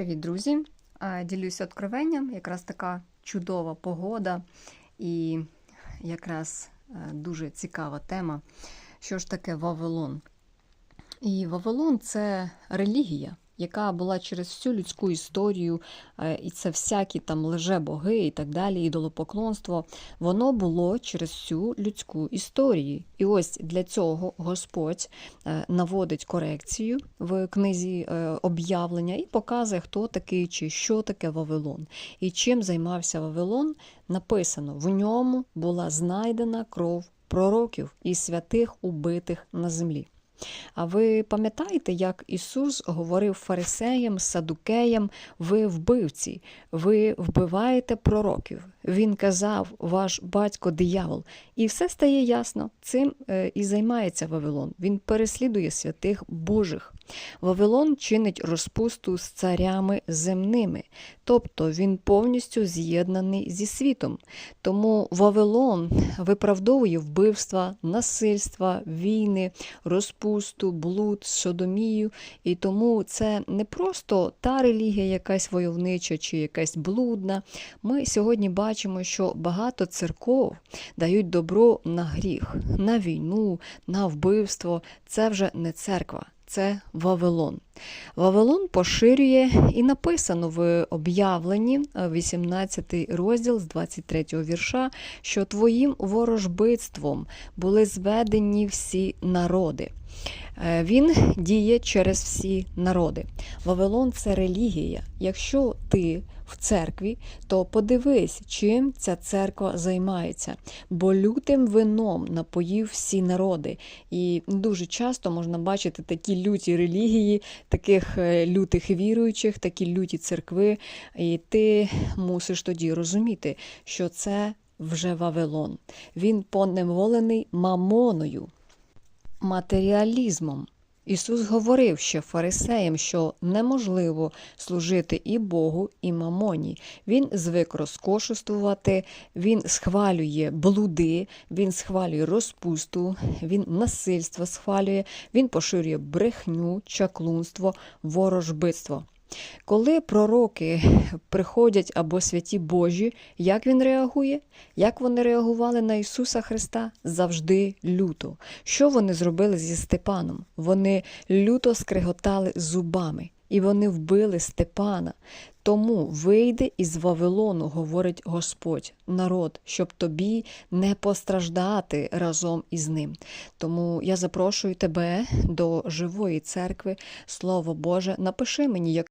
Привіт, друзі! Ділюся откровенням. Якраз така чудова погода і якраз е, дуже цікава тема. Що ж таке Вавилон? І Вавилон це релігія, яка була через всю людську історію, е, і це всякі там лже-боги і так далі, ідолопоклонство. Воно було через всю людську історію. І ось для цього Господь е, наводить корекцію в книзі е, об'явлення і показує, хто такий чи що таке Вавилон. І чим займався Вавилон, написано: в ньому була знайдена кров пророків і святих убитих на землі. А ви пам'ятаєте, як Ісус говорив фарисеям, садукеям, ви вбивці, ви вбиваєте пророків. Він казав, ваш батько диявол. І все стає ясно. Цим е, і займається Вавилон. Він переслідує святих Божих. Вавилон чинить розпусту з царями земними, тобто він повністю з'єднаний зі світом. Тому Вавилон виправдовує вбивства, насильства, війни, розпусту, блуд, содомію. І тому це не просто та релігія, якась войовнича чи якась блудна. Ми сьогодні бачимо, що багато церков дають добро на гріх, на війну, на вбивство. Це вже не церква. Це Вавилон. Вавилон поширює і написано в об'явленні, е, 18 розділ з 23 вірша, що твоїм ворожбитством були зведені всі народи. Е, Він діє через всі народи. Вавилон це релігія. Якщо ти в церкві, то подивись, чим ця церква займається. Бо лютим вином напоїв всі народи. І дуже часто можна бачити такі люті релігії, таких е, лютих віруючих, такі люті церкви. І ти мусиш тоді розуміти, що це вже Вавилон. Він поневолений мамоною матеріалізмом. Ісус говорив ще фарисеям, що неможливо служити і Богу, і мамоні. Він звик розкошествувати, він схвалює блуди, він схвалює розпусту, він насильство схвалює, він поширює брехню, чаклунство, ворожбитство. Коли пророки приходять або святі Божі, як він реагує? Як вони реагували на Ісуса Христа? Завжди люто. Що вони зробили зі Степаном? Вони люто скриготали зубами, і вони вбили Степана. Тому вийди із Вавилону, говорить Господь, народ, щоб тобі не постраждати разом із ним. Тому я запрошую тебе до живої церкви, Слово Боже, напиши мені, як